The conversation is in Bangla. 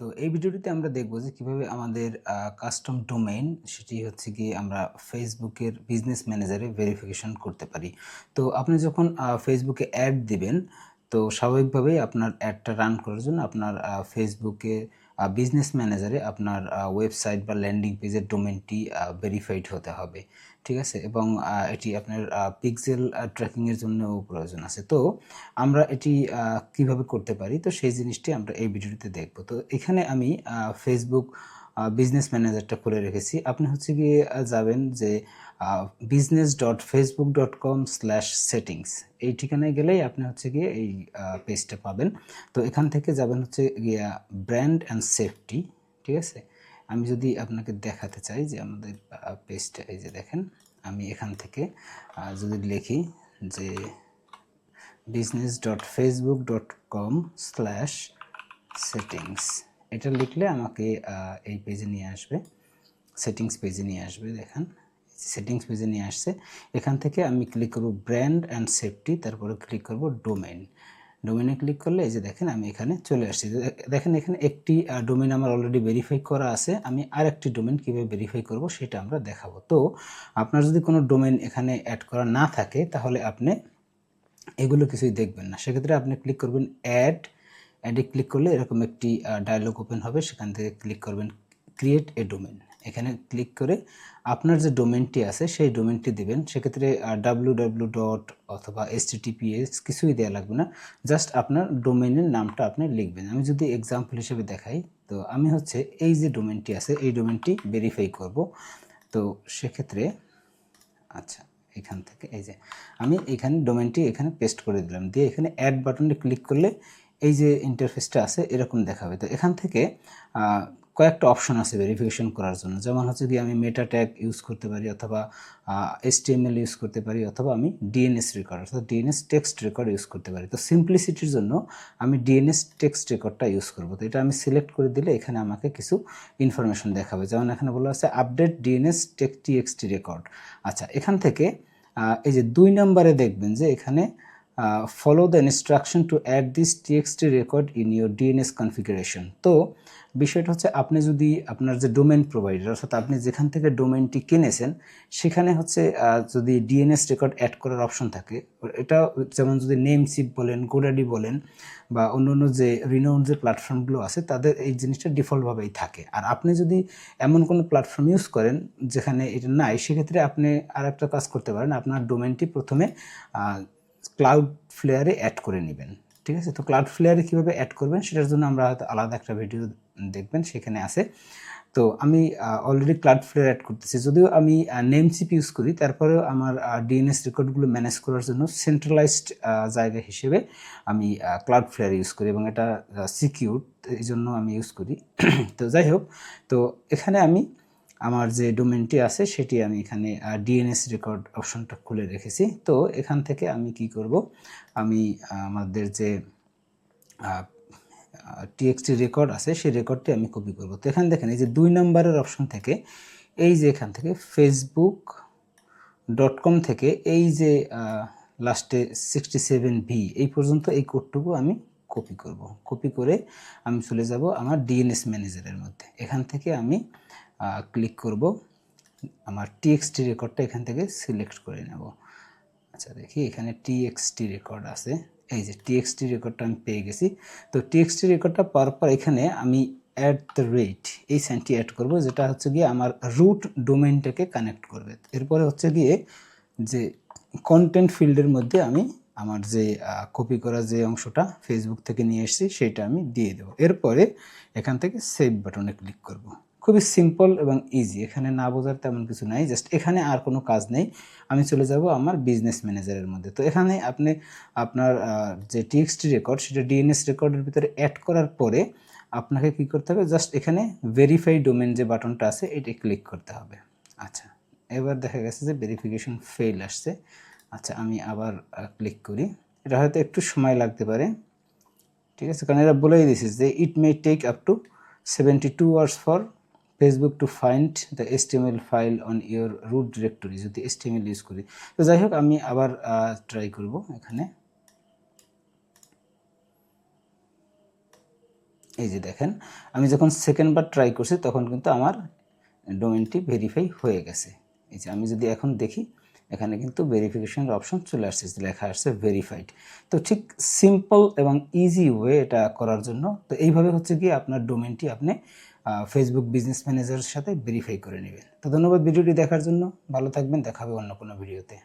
তো এই ভিডিওটিতে আমরা দেখব যে কীভাবে আমাদের কাস্টম ডোমেইন সেটি হচ্ছে গিয়ে আমরা ফেসবুকের বিজনেস ম্যানেজারে ভেরিফিকেশন করতে পারি। তো আপনি যখন ফেসবুকে অ্যাড দিবেন, তো স্বাভাবিকভাবেই আপনার অ্যাডটা রান করার জন্য আপনার ফেসবুকে বিজনেস ম্যানেজারে আপনার ওয়েবসাইট বা ল্যান্ডিং পেজের ডোমেনটি ভেরিফাইড হতে হবে, ঠিক আছে? এবং এটি আপনার পিক্সেল ট্র্যাকিংয়ের জন্যও প্রয়োজন আছে। তো, আমরা এটি কীভাবে করতে পারি? তো সেই জিনিসটি আমরা এই ভিডিওটিতে দেখব। তো এখানে আমি ফেসবুক বিজনেস ম্যানেজারটা খুলে রেখেছি। আপনি হচ্ছে গিয়ে যাবেন যে business dot Facebook dot com slash settings এই ঠিকানায় গেলেই আপনি হচ্ছে গিয়ে এই পেজটা পাবেন। তো এখান থেকে যাবেন হচ্ছে গিয়া ব্র্যান্ড অ্যান্ড সেফটি ঠিক আছে? আমি যদি আপনাকে দেখাতে চাই যে আমাদের পেজটা এই যে দেখেন, আমি এখান থেকে যদি লিখি যে business dot Facebook dot com slash settings এটা লিখলে আমাকে এই পেজে নিয়ে আসবে সেটিংস পেজে নিয়ে আসবে, দেখেন। সেটিংস পেজে নিয়ে আসছে। এখান থেকে আমি ক্লিক করব ব্র্যান্ড অ্যান্ড সেফটি তারপরে ক্লিক করব ডোমেইন ডোমেনে ক্লিক করলে এই যে দেখেন, আমি এখানে চলে আসছি। দেখেন এখানে একটি ডোমেন আমার অলরেডি ভেরিফাই করা আছে। আমি আর একটি ডোমেন কীভাবে ভেরিফাই করব সেটা আমরা দেখাবো। তো আপনার যদি কোনো ডোমেন এখানে অ্যাড করা না থাকে, তাহলে আপনি এগুলো কিছুই দেখবেন না। সেক্ষেত্রে আপনি ক্লিক করবেন অ্যাড অ্যাডে ক্লিক করলে এরকম একটি ডায়লগ ওপেন হবে। সেখান থেকে ক্লিক করবেন ক্রিয়েট এ ডোমেন এখানে ক্লিক করে আপনার যে ডোমেনটি আছে, সেই ডোমেনটি দিবেন। সেক্ষেত্রে ডাব্লু ডাব্লু ডট অথবা এস কিছুই দেওয়া লাগবে না। জাস্ট আপনার ডোমেনের নামটা আপনি লিখবেন। আমি যদি এক্সাম্পল হিসেবে দেখাই, তো আমি হচ্ছে এই যে ডোমেনটি আছে, এই ডোমেনটি ভেরিফাই করব। তো সেক্ষেত্রে আচ্ছা এখান থেকে এই যে, আমি এখানে ডোমেনটি এখানে পেস্ট করে দিলাম। দিয়ে এখানে অ্যাড বাটনে ক্লিক করলে এই যে ইন্টারফেসটা আছে, এরকম দেখাবে। তো এখান থেকে কয়েকটা অপশন আছে ভেরিফিকেশন করার জন্য। যেমন হচ্ছে কি, আমি মেটা ট্যাগ ইউজ করতে পারি অথবা এসটিএমএল ইউজ করতে পারি অথবা আমি ডিএনএস রেকর্ড অর্থাৎ ডিএনএস টেক্সট রেকর্ড ইউজ করতে পারি। তো সিম্পলিসিটির জন্য আমি ডিএনএস টেক্সট রেকর্ডটা ইউজ করব। তো এটা আমি সিলেক্ট করে দিলে এখানে আমাকে কিছু ইনফরমেশন দেখাবে। যেমন এখানে বলা আছে update DNS tech TXT record আচ্ছা এখান থেকে এই যে দুই নম্বরে দেখবেন যে এখানে follow the instruction to add this TXT record in your DNS configuration তো বিষয়টা হচ্ছে আপনি যদি আপনার যে ডোমেন প্রোভাইডার অর্থাৎ আপনি যেখান থেকে ডোমেনটি কিনেছেন, সেখানে হচ্ছে যদি ডিএনএস রেকর্ড অ্যাড করার অপশন থাকে, এটা যেমন যদি নেম সিপ বলেন গোডাডি বলেন, বা অন্য অন্য যে রিনাউন্ড যে প্ল্যাটফর্মগুলো আছে, তাদের এই জিনিসটা ডিফল্টভাবেই থাকে। আর আপনি যদি এমন কোনো প্ল্যাটফর্ম ইউজ করেন, যেখানে এটা নাই, সেক্ষেত্রে আপনি আর একটা কাজ করতে পারেন। আপনার ডোমেনটি প্রথমে ক্লাউড ফ্লেয়ারে অ্যাড করে নেবেন, ঠিক আছে? তো ক্লাউড ফ্লেয়ারে কীভাবে অ্যাড করবেন সেটার জন্য আমরা হয়তো আলাদা একটা ভিডিও দেখবেন, সেখানে আছে। তো আমি অলরেডি ক্লাউড ফ্লেয়ার অ্যাড করতেছি। যদিও আমি নেম চিপ ইউজ করি, তারপরেও আমার ডিএনএস রেকর্ডগুলো ম্যানেজ করার জন্য সেন্ট্রালাইজড জায়গা হিসেবে আমি ক্লাউড ফ্লেয়ার ইউজ করি এবং এটা সিকিউর এই জন্য আমি ইউজ করি। তো যাই হোক, তো এখানে আমি আমার যে ডোমেনটি আছে, সেটি আমি এখানে ডিএনএস রেকর্ড অপশনটা খুলে রেখেছি। তো এখান থেকে আমি কি করব? আমি আমাদের যে টিএক্সটি রেকর্ড আছে, সেই রেকর্ডটি আমি কপি করব। তো এখানে দেখেন, এই যে দুই নম্বরের অপশন থেকে, এই যে এখান থেকে ফেসবুক ডট কম থেকে, এই যে লাস্টে সিক্সটি সেভেন ভি এই পর্যন্ত এই কোডটুকু আমি কপি করব। কপি করে আমি চলে যাব আমার ডিএনএস ম্যানেজারের মধ্যে। এখান থেকে আমি ক্লিক করব। আমার টিএক্সটি রেকর্ডটা এখান থেকে সিলেক্ট করে নেব। আচ্ছা দেখি এখানে টিএক্সটি রেকর্ড আছে। এই যে টিএক্সটি রেকর্ডটা আমি পেয়ে গেছি। তো টিএক্সটি রেকর্ডটা পাওয়ার পর এখানে আমি অ্যাট দ্য রেট এই সাইনটি অ্যাড করব, যেটা হচ্ছে গিয়ে আমার রুট ডোমেনটাকে কানেক্ট করবে। এরপরে হচ্ছে গিয়ে যে কন্টেন্ট ফিল্ডের মধ্যে আমি আমার যে কপি করা যে অংশটা ফেসবুক থেকে নিয়ে এসেছি, সেটা আমি দিয়ে দেবো। এরপরে এখান থেকে সেভ বাটনে ক্লিক করব। খুবই সিম্পল এবং ইজি এখানে না বোঝার তেমন কিছু নাই জাস্ট এখানে আর কোনো কাজ নেই। আমি চলে যাব আমার বিজনেস ম্যানেজারের মধ্যে। তো এখানে আপনি আপনার যে টিএক্সটি রেকর্ড সেটা ডিএনএস রেকর্ডের ভিতরে অ্যাড করার পরে আপনাকে কি করতে হবে? জাস্ট এখানে ভেরিফাই ডোমেন যে বাটনটা আছে, এটি ক্লিক করতে হবে। আচ্ছা এবার দেখা গেছে যে ভেরিফিকেশন ফেল আসছে। আচ্ছা আমি আবার ক্লিক করি। এটা হয়তো একটু সময় লাগতে পারে। ঠিক আছে, কারণ এরা বলেই দিয়েছে যে it may take up to seventy two hours for Facebook to find the HTML file on your root directory যদি এসটিএমএল ইউজ করি। তো যাই হোক, আমি আবার ট্রাই করব এখানে। এই যে দেখেন, আমি যখন সেকেন্ড বার ট্রাই করছি, তখন কিন্তু আমার ডোমেনটি ভেরিফাই হয়ে গেছে। এই যে আমি যদি এখন দেখি, এখানে কিন্তু ভেরিফিকেশনের অপশন চলে আসছে লেখা আসছে ভেরিফাইড তো ঠিক সিম্পল এবং ইজি ওয়ে এটা করার জন্য, তো এইভাবে হচ্ছে গিয়ে আপনার ডোমেনটি আপনি ফেসবুক বিজনেস ম্যানেজারের সাথে ভেরিফাই করে নেবেন। তো ধন্যবাদ ভিডিওটি দেখার জন্য। ভালো থাকবেন দেখাবে অন্য কোনো ভিডিওতে